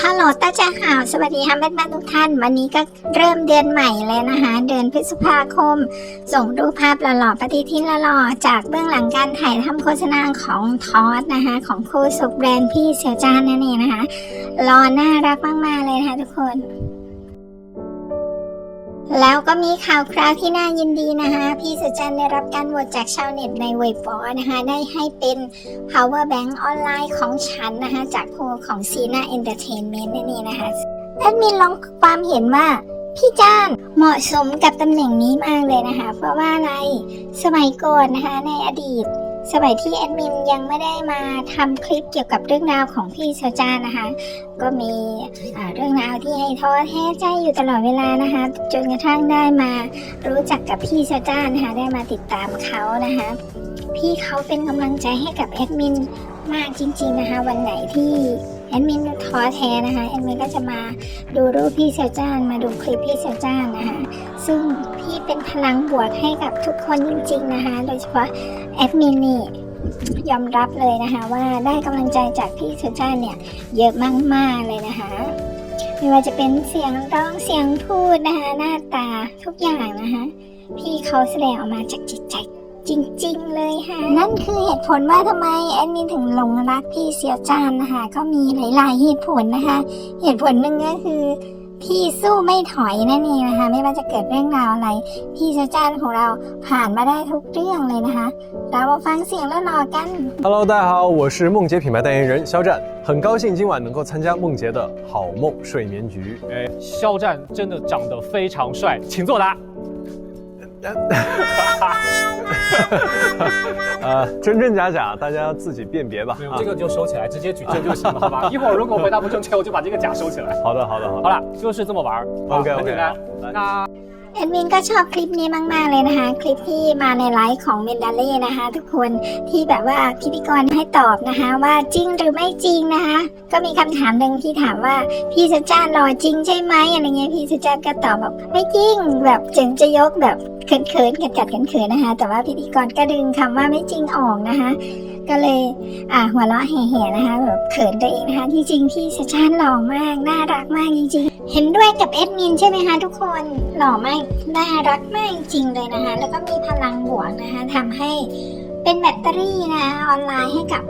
ฮัลโหลตาจ้าข่าวสวัสดีค่ะแม่บ้านๆทุกท่าน วันนี้ก็เริ่มเดือนใหม่เลยนะคะ เดือนพฤษภาคม ส่งรูปภาพหล่อๆปฏิทินหล่อๆจากเบื้องหลังการถ่ายทำโฆษณาของทอสนะคะ ของโคสุกแบรนด์พี่เสียวจานนั่นเองนะคะรอน่ารักมากๆเลยนะคะทุกคน แล้วก็มีข่าวคราวที่น่ายินดีนะคะพี่สี่ยวจ้านได้รับการโหวตจากชาวเน็ตในเว็บฟอนะคะได้ให้เป็น power bank ออนไลน์ของฉันนะคะจากโพลของ c ีน่าเอนเตอร์เทนเมนต์นั่นเองนะคะแอดมินลองความเห็นว่าพี่จ้านเหมาะสมกับตำแหน่งนี้มากเลยนะคะ เพราะว่าอะไรสมัยก่อนนะคะในอดีต สมัยที่แอดมินยังไม่ได้มาทำคลิปเกี่ยวกับเรื่องราวของพี่เซาจานะคะ ก็มีเรื่องราวที่ให้ท้อแท้ใจอยู่ตลอดเวลานะคะ จนกระทั่งได้มารู้จักกับพี่เซาจานนะคะ ได้มาติดตามเขานะคะ พี่เขาเป็นกำลังใจให้กับแอดมินมากจริง ๆนะคะ วันไหนที่ แอดมินท้อแท้นะคะแอดมินก็จะมาดูรูปพี่เซลจานมาดูคลิปพี่เซลจานนะคะซึ่งพี่เป็นพลังบวกให้กับทุกคนจริงๆนะคะโดยเฉพาะแอดมินนี่ยอมรับเลยนะคะว่าได้กำลังใจจากพี่เซลจานเนี่ยเยอะมากๆเลยนะคะไม่ว่าจะเป็นเสียงร้องเสียงพูดนะคะหน้าตาทุกอย่างนะคะพี่เขาแสดงออกมาจากจิตใจ จริงๆ เลยค่ะ นั่นคือเหตุผลว่าทำไมแอดมินถึงหลงรักพี่เสียวจานนะคะ ก็มีหลายๆเหตุผลนะคะ เหตุผลหนึ่งก็คือ พี่สู้ไม่ถอยนั่นเองนะคะ ไม่ว่าจะเกิดเรื่องราวอะไร พี่เสียวจานของเราผ่านมาได้ทุกเรื่องเลยนะคะ เรามาฟังเสียงแล้วรอกัน Hello，大家好，我是梦洁品牌代言人肖战，很高兴今晚能够参加梦洁的好梦睡眠局。哎，肖战真的长得非常帅，请作答。 呃，真真假假，大家自己辨别吧。啊这个就收起来，直接举证就行了，好吧？一会儿如果回答不正确，我就把这个假收起来。好的，好的，好的。好了，就是这么玩儿。啊 OK 很 OK，简单。那 แอดมินก็ชอบคลิปนี้มาก ๆ เลยนะคะ คลิปที่มาในไลฟ์ของเมนดาเล่นะคะ ทุกคนที่แบบว่าพิธีกรให้ตอบนะคะ ว่าจริงหรือไม่จริงนะคะ ก็มีคำถามหนึ่งที่ถามว่าพี่สุจานหล่อจริงใช่ไหมอะไรเงี้ยพี่สุจานก็ตอบแบบไม่จริงแบบจึงจะยกแบบเขินๆกัดกัดๆเขินๆนะคะ แต่ว่าพิธีกรก็ดึงคำว่าไม่จริงออกนะคะ ก็เลยอ่าหัวเราะแห่ๆนะคะแบบเขินตัวเองนะคะที่จริงพี่สุจานหล่อมากน่ารักมากจริงๆ เห็นด้วยกับแอดมินใช่ไหมคะทุกคนหล่อมากน่ารักมากจริงเลยนะคะแล้วก็มีพลังบวกนะคะทำให้เป็นแบตเตอรี่นะคะออนไลน์ให้กับ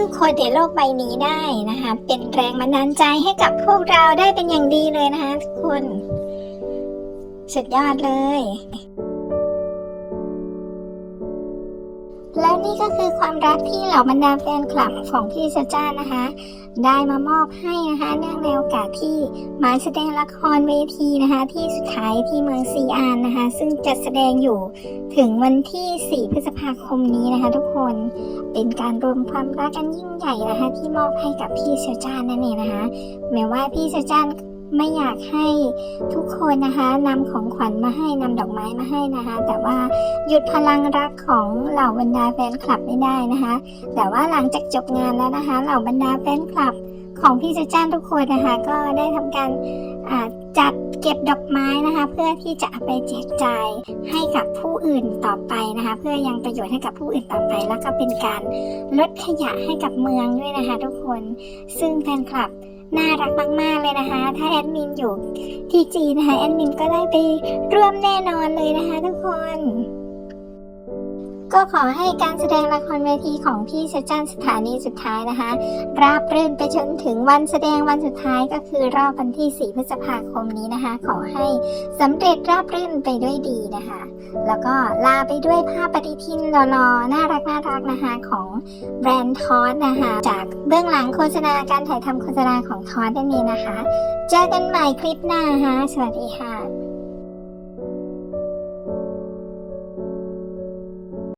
ทุกๆคนในโลกใบนี้ได้นะคะ เป็นแรงบันดาลใจให้กับพวกเราได้เป็นอย่างดีเลยนะคะทุกคน สุดยอดเลย แล้วนี่ก็คือความรักที่เหล่าบรรดาแฟนคลับของพี่เซจ้านะคะ ได้มามอบให้นะคะเนื่องในโอกาสที่มาแสดงละครเวทีนะคะที่สุดท้ายที่เมืองซีอานนะคะ ซึ่งจะแสดงอยู่ถึงวันที่ 4 พฤษภาคมนี้นะคะ ทุกคนเป็นการรวมความรักกันยิ่งใหญ่นะคะ ที่มอบให้กับพี่เซจ้านั่นเองนะคะแม้ว่าพี่เซจ้า ไม่อยากให้ทุกคนนะคะนำของขวัญมาให้นำดอกไม้มาให้นะคะ แต่ว่าหยุดพลังรักของเหล่าบรรดาแฟนคลับไม่ได้นะคะ แต่ว่าหลังจากจบงานแล้วนะคะ เหล่าบรรดาแฟนคลับของพี่เจจ้านทุกคนนะคะ ก็ได้ทำการจัดเก็บดอกไม้นะคะ เพื่อที่จะไปแจกจ่ายให้กับผู้อื่นต่อไปนะคะ เพื่อยังประโยชน์ให้กับผู้อื่นต่อไป แล้วก็เป็นการลดขยะให้กับเมืองด้วยนะคะ ทุกคนซึ่งแฟนคลับ น่ารักมากๆเลยนะคะ ถ้าแอดมินอยู่ที่จีนนะคะแอดมินก็ได้ไปร่วมแน่นอนเลยนะคะทุกคน ก็ขอให้การแสดงละครเวทีของพี่เซจันสถานีสุดท้ายนะคะ ราบรื่นไปจนถึงวันแสดงวันสุดท้ายก็คือรอบวันที่ 4 พฤษภาคมนี้นะคะ ขอให้สำเร็จราบรื่นไปด้วยดีนะคะ แล้วก็ลาไปด้วยภาพปฏิทินหล่อๆน่ารักน่ารักนะคะของแบรนด์ทอสนะคะ จากเบื้องหลังโฆษณาการถ่ายทำโฆษณาของทอสนั่นเองนะคะ เจอกันใหม่คลิปหน้านะคะสวัสดีค่ะ